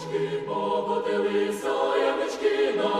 овечки покотилися ямички, народились